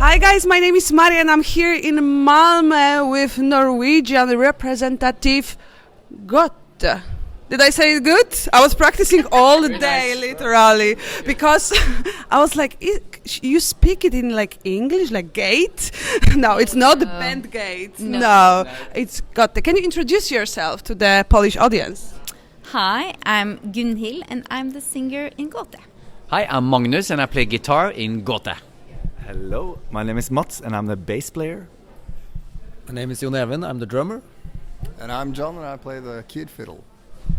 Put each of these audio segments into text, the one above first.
Hi guys, my name is Maria and I'm here in Malmö with Norwegian representative Gotte. Did I say it good? I was practicing all the day, literally, because I was like, "I- "You speak it in like English, like gate?" no, it's not the band gate. No, it's Gotte. Can you introduce yourself to the Polish audience? Hi, I'm Gunhild and I'm the singer in Gote. Hi, I'm Magnus and I play guitar in Gote. Hello, my name is Mats and I'm the bass player. My name is Jon Even, I'm the drummer. And I'm John and I play the kid fiddle.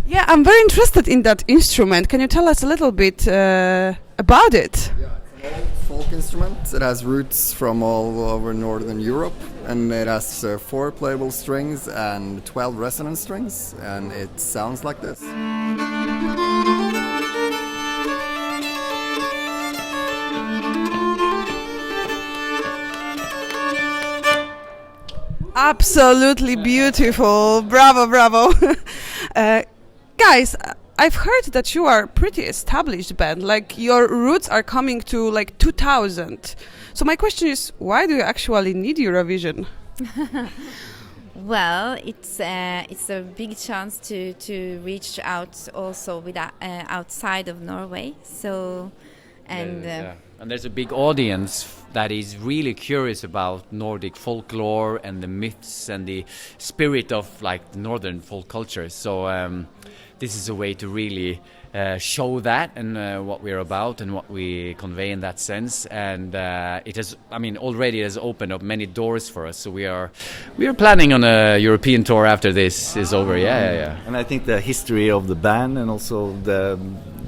Yeah, I'm very interested in that instrument. Can you tell us a little bit uh, about it? Yeah, it's an old folk instrument. It has roots from all over Northern Europe and it has uh, four playable strings and 12 resonance strings and it sounds like this. Absolutely beautiful. Bravo, bravo. uh, guys, I've heard that you are pretty established band. Like your roots are coming to like 2000. So my question is, why do you actually need Eurovision? Well, it's uh, it's a big chance to, to reach out also with uh, outside of Norway. So, and uh, Yeah. And there's a big audience that is really curious about Nordic folklore and the myths and the spirit of like northern folk culture. So um, this is a way to really uh, show that and uh, what we're about and what we convey in that sense. And uh, it has, I mean, already has opened up many doors for us. So we are we are planning on a European tour after this is over. Yeah, yeah, yeah. And I think the history of the band and also the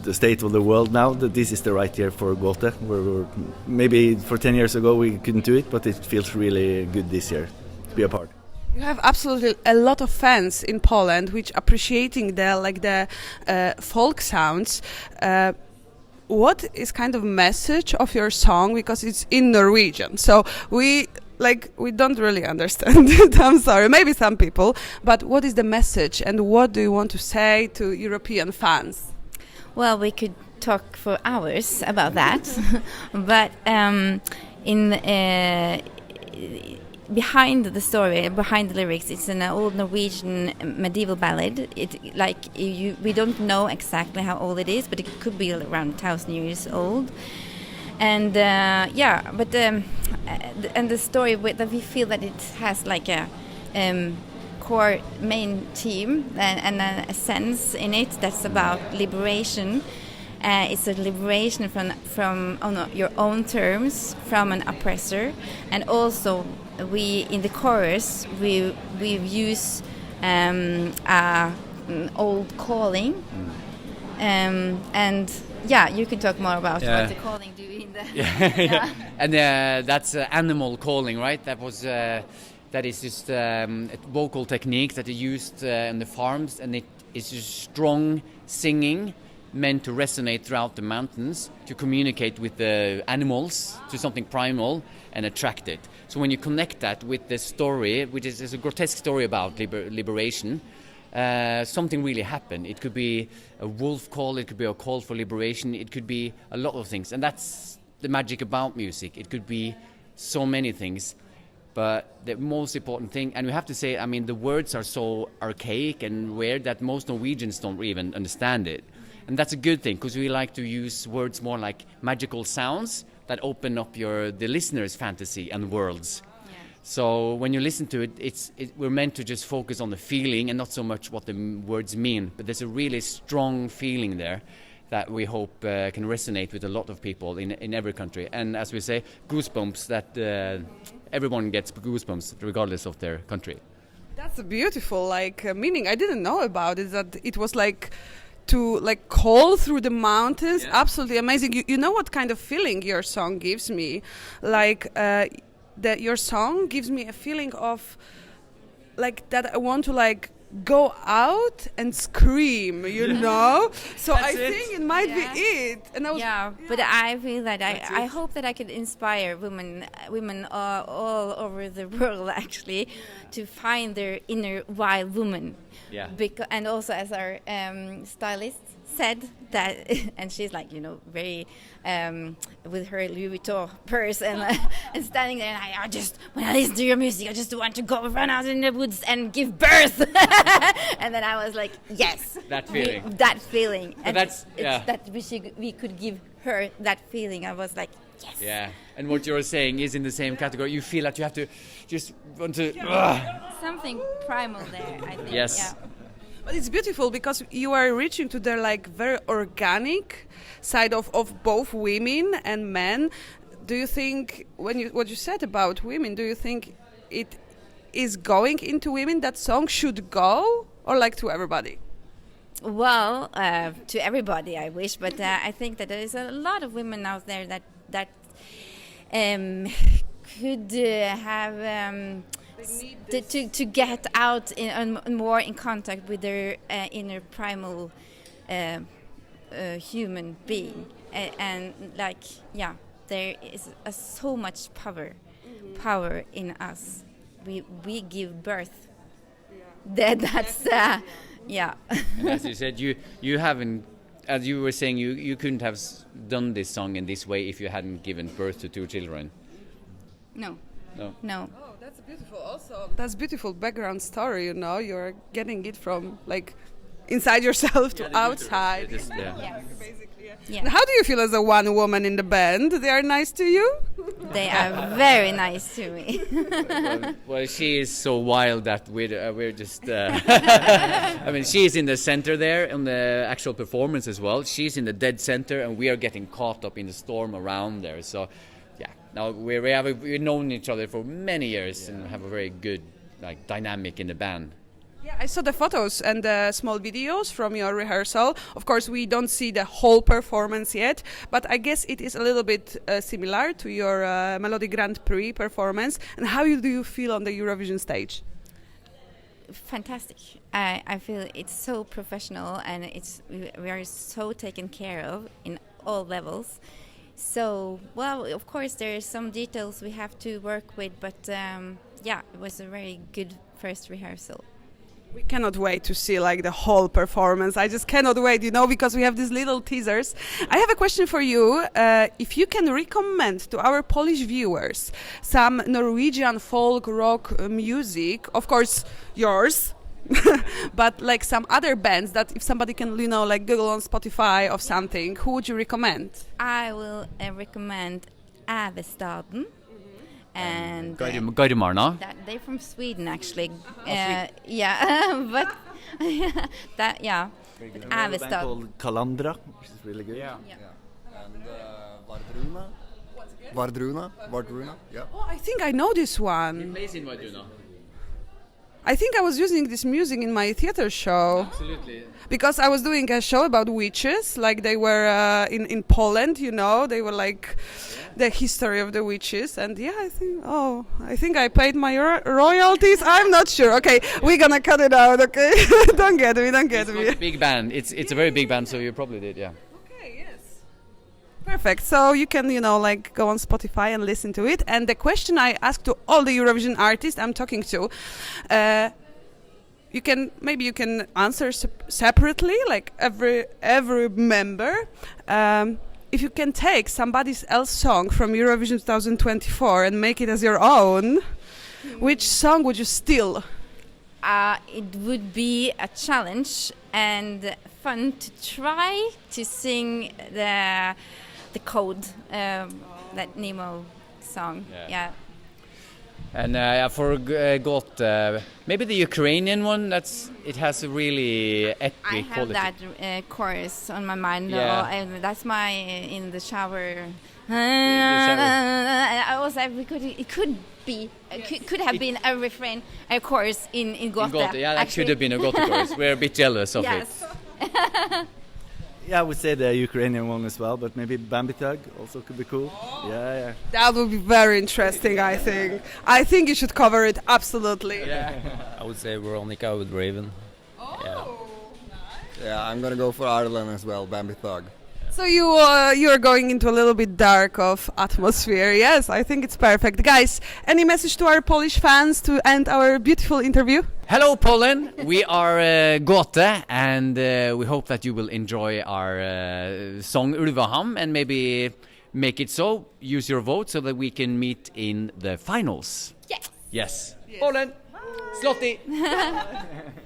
the state of the world now that this is the right year for Gote. Where maybe for 10 years ago we couldn't do it, but it feels really good this year to be a part. You have absolutely a lot of fans in Poland, which appreciating the like the uh, folk sounds. Uh, what is kind of message of your song because it's in Norwegian, so we like we don't really understand it. I'm sorry, maybe some people, but what is the message and what do you want to say to European fans? Well, we could talk for hours about that. but um, in uh, behind the story, behind the lyrics, it's an old Norwegian medieval ballad. It like you, we don't know exactly how old it is, but it could be around thousand years old. And uh, yeah, but um, uh, and the story that we feel that it has like a um, core main theme and, and a, sense in it that's about liberation. Uh, it's a liberation from from on your own terms from an oppressor, and also we in the chorus we we use um, old calling, um, and yeah, you can talk more about Yeah. what the calling do in the yeah. and uh, that's uh, animal calling, right? That was uh, that is just um, a vocal technique that they used uh, in the farms, and it is just strong singing meant to resonate throughout the mountains to communicate with the animals to something primal and attract it. So when you connect that with the story, which is, is a grotesque story about liber- liberation, uh, something really happened. It could be a wolf call, it could be a call for liberation, it could be a lot of things. And that's the magic about music. It could be so many things. But the most important thing, and we have to say, I mean, the words are so archaic and weird that most Norwegians don't even understand it. And that's a good thing because we like to use words more like magical sounds that open up your the listener's fantasy and worlds. So when you listen to it, it's it, we're meant to just focus on the feeling and not so much what the words mean. But there's a really strong feeling there that we hope uh, can resonate with a lot of people in in every country. And as we say, goosebumps that uh, everyone gets goosebumps regardless of their country. That's a beautiful like uh, meaning. I didn't know about it. That it was like to like call through the mountains. Absolutely amazing. You, you know what kind of feeling your song gives me? Like uh, that your song gives me a feeling of like that I want to like go out and scream. You know. So I it. think it might Yeah. be it. And I was yeah, but I feel that I, That's I it. hope that I could inspire women women uh, all over the world actually to find their inner wild woman. Yeah. Beca- and also as our um, stylist said that, and she's like, you know, very um, with her Louis Vuitton purse and uh, and standing there, and I, I just when I listen to your music, I just want to go run out in the woods and give birth. and then I was like, yes, That we- feeling. that feeling, and that's- it's yeah. that we should, we could give her that feeling. I was like, yes, Yeah, and what you're saying is in the same category. You feel that you have to just want to. Ugh. something primal there. I think. Yes. Yeah. But it's beautiful because you are reaching to their like very organic side of, of both women and men. Do you think when you what you said about women, do you think it is going into women that song should go or like to everybody? Well, uh, to everybody, I wish, but uh, I think that there is a lot of women out there that that um, could uh, have um, to, to to get out in, and more in contact with their uh, inner primal uh, uh, human being, A- and like yeah, there is a, so much power, power in us. We we give birth. That that's uh, yeah. And as you said, you you haven't. As you were saying, you, you couldn't have s- done this song in this way if you hadn't given birth to two children. No. No. No. That's beautiful. Also, that's beautiful background story. You know, you're getting it from like inside yourself to outside. Just, yeah. Basically, yeah. Yeah. How do you feel as a one woman in the band? They are nice to you. They are very nice to me. well, well, she is so wild that we're, uh, we're just. Uh, I mean, she's in the center there in the actual performance as well. She's in the dead center, and we are getting caught up in the storm around there. So, yeah, now we we have we've known each other for many years and have a very good like dynamic in the band. Yeah, I saw the photos and the small videos from your rehearsal. Of course, we don't see the whole performance yet, but I guess it is a little bit uh, similar to your uh, Melody Grand Prix performance. And how you- do you feel on the Eurovision stage? Fantastic. I, I feel it's so professional and it's we we are so taken care of in all levels. So, well, of course, there are some details we have to work with, but um, yeah, it was a very good first rehearsal. We cannot wait to see like the whole performance. I just cannot wait, you know, because we have these little teasers. I have a question for you. Uh, if you can recommend to our Polish viewers some Norwegian folk rock music, of course yours, but like some other bands that if somebody can, you know, like Google on Spotify or something, who would you recommend? I will uh, recommend Avestaden. And uh, Guidem- that they're from Sweden actually. Oh, Uh, yeah, but that yeah, We have a band Avestad. called Kalandra, which is really good. Yeah. yeah And uh, Vardruna. Vardruna. Vardruna. Yeah. Oh, I think I know this one. Plays in Varduna. I think I was using this music in my theater show. Absolutely. because I was doing a show about witches, like they were uh, in in Poland, you know, they were like the history of the witches, and yeah, I think oh, I think I paid my ro- royalties. I'm not sure. Okay, we're gonna cut it out. Okay, don't get me, don't get It's me. big band. It's it's a very big band, so you probably did, yeah. Perfect. So you can, you know, like go on Spotify and listen to it. And the question I ask to all the Eurovision artists I'm talking to, uh, you can maybe you can answer sep- separately, like every every member. Um, if you can take somebody else song from Eurovision 2024 and make it as your own, which song would you steal? Uh, it would be a challenge and fun to try to sing the the code um, that Nemo song. Yeah. Yeah. And uh, for G- uh, uh, maybe the Ukrainian one. That's it has a really epic I have quality. that uh, chorus on my mind. Yeah. though, and that's my uh, in the shower. shower. I was like, we could it could be it could, could have been a refrain, a chorus in in In Gotha. Yeah, that actually. should have been a Got chorus. We're a bit jealous of it. Yes. Yeah, I would say the Ukrainian one as well, but maybe Bambi Tug also could be cool. Oh. Yeah, yeah. That would be very interesting. I think. I think you should cover it absolutely. Yeah. I would say Veronica with Raven. Oh, yeah, I'm gonna go for Ireland as well. Bambi Thug. So you uh, you're going into a little bit dark of atmosphere. Yes, I think it's perfect. Guys, any message to our Polish fans to end our beautiful interview? Hello, Poland. We are uh, Gote, and uh, we hope that you will enjoy our uh, song Ulvaham and maybe make it so. Use your vote so that we can meet in the finals. Yes. Yes. Poland. Slotty.